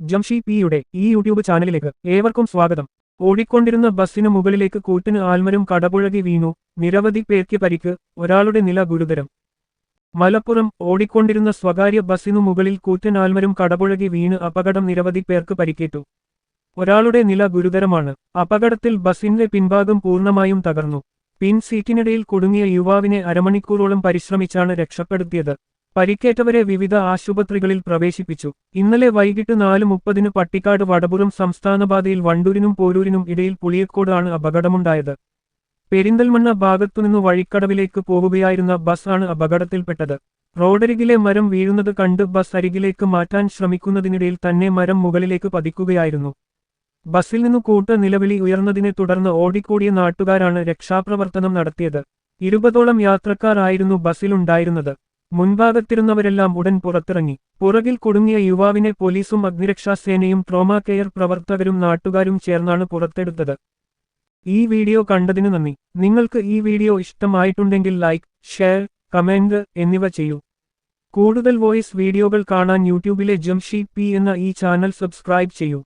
ജംഷി പിയുടെ ഈ യൂട്യൂബ് ചാനലിലേക്ക് ഏവർക്കും സ്വാഗതം. ഓടിക്കൊണ്ടിരുന്ന ബസ്സിനു മുകളിലേക്ക് കൂട്ടിന് ആൽമരും കടപുഴകി വീണു നിരവധി പേർക്ക് പരിക്ക് ഒരാളുടെ നില ഗുരുതരം. മലപ്പുറം ഓടിക്കൊണ്ടിരുന്ന സ്വകാര്യ ബസ്സിനു മുകളിൽ കൂറ്റൻ ആൽമരും കടപുഴകി വീണ് അപകടം നിരവധി പേർക്ക് പരിക്കേറ്റു. ഒരാളുടെ നില ഗുരുതരമാണ്. അപകടത്തിൽ ബസ്സിന്റെ പിൻഭാഗം പൂർണമായും തകർന്നു. പിൻ സീറ്റിനിടയിൽ കുടുങ്ങിയ യുവാവിനെ അരമണിക്കൂറോളം പരിശ്രമിച്ചാണ് രക്ഷപ്പെടുത്തിയത്. പരിക്കേറ്റവരെ വിവിധ ആശുപത്രികളിൽ പ്രവേശിപ്പിച്ചു. ഇന്നലെ വൈകിട്ട് നാല് മുപ്പതിന് പട്ടിക്കാട് വടപുറം സംസ്ഥാനപാതയിൽ വണ്ടൂരിനും പോരൂരിനും ഇടയിൽ പുളിയക്കോടാണ് അപകടമുണ്ടായത്. പെരിന്തൽമണ്ണ ഭാഗത്തുനിന്ന് വഴിക്കടവിലേക്ക് പോകുകയായിരുന്ന ബസ് ആണ് അപകടത്തിൽപ്പെട്ടത്. റോഡരികിലെ മരം വീഴുന്നത് കണ്ട് ബസ് അരികിലേക്ക് മാറ്റാൻ ശ്രമിക്കുന്നതിനിടയിൽ തന്നെ മരം മുകളിലേക്ക് പതിക്കുകയായിരുന്നു. ബസ്സിൽ നിന്ന് കൂട്ട നിലവിളി ഉയർന്നതിനെ തുടർന്ന് ഓടിക്കൂടിയ നാട്ടുകാരാണ് രക്ഷാപ്രവർത്തനം നടത്തിയത്. ഇരുപതോളം യാത്രക്കാരായിരുന്നു ബസ്സിലുണ്ടായിരുന്നത്. മുൻഭാഗത്തിരുന്നവരെല്ലാം ഉടൻ പുറത്തിറങ്ങി. പുറകിൽ കുടുങ്ങിയ യുവാവിനെ പോലീസും അഗ്നിരക്ഷാസേനയും ട്രോമാ കെയർ പ്രവർത്തകരും നാട്ടുകാരും ചേർന്നാണ് പുറത്തെടുത്തത്. ഈ വീഡിയോ കണ്ടതിന് നന്ദി. നിങ്ങൾക്ക് ഈ വീഡിയോ ഇഷ്ടമായിട്ടുണ്ടെങ്കിൽ ലൈക്ക് ഷെയർ കമന്റ് എന്നിവ ചെയ്യൂ. കൂടുതൽ വോയിസ് വീഡിയോകൾ കാണാൻ യൂട്യൂബിലെ ജംഷി പി എന്ന ഈ ചാനൽ സബ്സ്ക്രൈബ് ചെയ്യൂ.